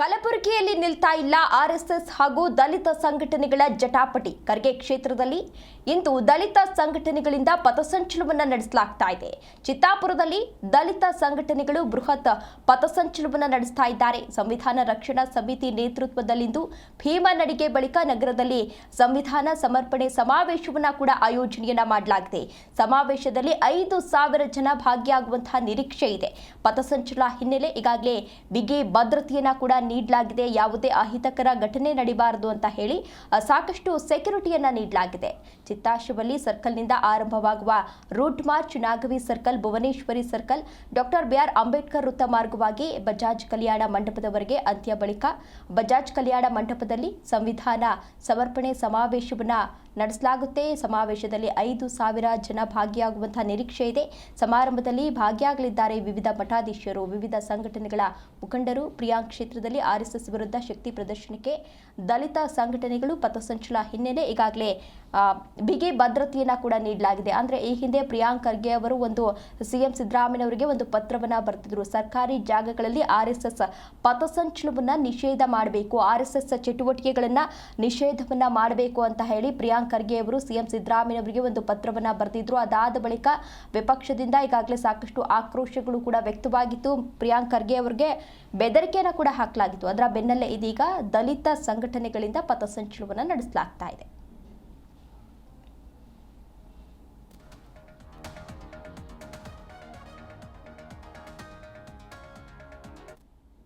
ಕಲಬುರಗಿಯಲ್ಲಿ ನಿಲ್ತಾ ಇಲ್ಲ ಆರ್ಎಸ್ಎಸ್ ಹಾಗೂ ದಲಿತ ಸಂಘಟನೆಗಳ ಜಟಾಪಟಿ. ಖರ್ಗೆ ಕ್ಷೇತ್ರದಲ್ಲಿ ಇಂದು ದಲಿತ ಸಂಘಟನೆಗಳಿಂದ ಪಥಸಂಚಲನವನ್ನು ನಡೆಸಲಾಗ್ತಾ ಇದೆ. ಚಿತ್ತಾಪುರದಲ್ಲಿ ದಲಿತ ಸಂಘಟನೆಗಳು ಬೃಹತ್ ಪಥಸಂಚಲನವನ್ನು ನಡೆಸ್ತಾ ಇದ್ದಾರೆ. ಸಂವಿಧಾನ ರಕ್ಷಣಾ ಸಮಿತಿ ನೇತೃತ್ವದಲ್ಲಿಂದು ಭೀಮಾ ನಡಿಗೆ ಬಳಿಕ ನಗರದಲ್ಲಿ ಸಂವಿಧಾನ ಸಮರ್ಪಣೆ ಸಮಾವೇಶವನ್ನು ಕೂಡ ಆಯೋಜನೆಯನ್ನ ಮಾಡಲಾಗಿದೆ. ಸಮಾವೇಶದಲ್ಲಿ ಐದು ಸಾವಿರ ಜನ ಭಾಗಿಯಾಗುವಂತಹ ನಿರೀಕ್ಷೆ ಇದೆ. ಪಥಸಂಚಲನ ಹಿನ್ನೆಲೆ ಈಗಾಗಲೇ ಬಿಗಿ ಭದ್ರತೆಯನ್ನ ಕೂಡ ನೀಡಲಾಗಿದೆ, ಯಾವುದೇ ಅಹಿತಕರ ಘಟನೆ ನಡೀಬಾರದು ಅಂತ ಹೇಳಿ ಸಾಕಷ್ಟು ಸೆಕ್ಯೂರಿಟಿಯನ್ನು ನೀಡಲಾಗಿದೆ. ಚಿತ್ತಾಶಿವಲ್ಲಿ ಸರ್ಕಲ್ನಿಂದ ಆರಂಭವಾಗುವ route march, Nagavi circle, Bhuvaneshwari circle, doctor BR Ambedkar ವೃತ್ತ ಮಾರ್ಗವಾಗಿ ಬಜಾಜ್ ಕಲ್ಯಾಣ ಮಂಟಪದವರೆಗೆ ಅಂತ್ಯ ಬಳಿಕ, ಬಜಾಜ್ ಕಲ್ಯಾಣ ಮಂಟಪದಲ್ಲಿ ಸಂವಿಧಾನ ಸಮರ್ಪಣೆ ಸಮಾವೇಶವನ್ನು ನಡೆಸಲಾಗುತ್ತೆ. ಸಮಾವೇಶದಲ್ಲಿ ಐದು ಸಾವಿರ ಜನ ಭಾಗಿಯಾಗುವಂತಹ ನಿರೀಕ್ಷೆ ಇದೆ. ಸಮಾರಂಭದಲ್ಲಿ ಭಾಗಿಯಾಗಲಿದ್ದಾರೆ ವಿವಿಧ ಮಠಾಧೀಶರು, ವಿವಿಧ ಸಂಘಟನೆಗಳ ಮುಖಂಡರು. ಪ್ರಿಯಾಂಕ್ ಕ್ಷೇತ್ರದಲ್ಲಿ ಆರ್ಎಸ್ಎಸ್ ವಿರುದ್ಧ ಶಕ್ತಿ ಪ್ರದರ್ಶನಕ್ಕೆ ದಲಿತ ಸಂಘಟನೆಗಳು ಪಥಸಂಚಲ ಹಿನ್ನೆಲೆ ಈಗಾಗಲೇ ಬಿಗಿ ಭದ್ರತೆಯನ್ನು ಕೂಡ ನೀಡಲಾಗಿದೆ. ಅಂದ್ರೆ ಈ ಹಿಂದೆ ಪ್ರಿಯಾಂಕ್ ಖರ್ಗೆ ಅವರು ಒಂದು ಸಿಎಂ ಸಿದ್ದರಾಮಯ್ಯನವರಿಗೆ ಒಂದು ಪತ್ರವನ್ನ ಬರ್ತಿದ್ರು. ಸರ್ಕಾರಿ ಜಾಗಗಳಲ್ಲಿ ಆರ್ಎಸ್ಎಸ್ ಪಥಸಂಚಲವನ್ನು ನಿಷೇಧ ಮಾಡಬೇಕು, ಆರ್ಎಸ್ಎಸ್ ಚಟುವಟಿಕೆಗಳನ್ನ ನಿಷೇಧವನ್ನ ಮಾಡಬೇಕು ಅಂತ ಹೇಳಿ ಪ್ರಿಯಾಂಕ್ ಖರ್ಗೆ ಅವರು ಸಿಎಂ ಸಿದ್ದರಾಮಯ್ಯನವರಿಗೆ ಒಂದು ಪತ್ರವನ್ನ ಬರೆದಿದ್ರು. ಅದಾದ ಬಳಿಕ ವಿಪಕ್ಷದಿಂದ ಈಗಾಗಲೇ ಸಾಕಷ್ಟು ಆಕ್ರೋಶಗಳು ಕೂಡ ವ್ಯಕ್ತವಾಗಿತ್ತು. ಪ್ರಿಯಾಂಕ್ ಖರ್ಗೆ ಅವರಿಗೆ ಬೆದರಿಕೆಯನ್ನು ಕೂಡ ಹಾಕಲಾಗಿತ್ತು ಅದರ ಬೆನ್ನಲ್ಲೇ ಇದೀಗ ದಲಿತ ಸಂಘಟನೆಗಳಿಂದ ಪಥಸಂಚಲನವನ್ನು ನಡೆಸಲಾಗ್ತಾ ಇದೆ.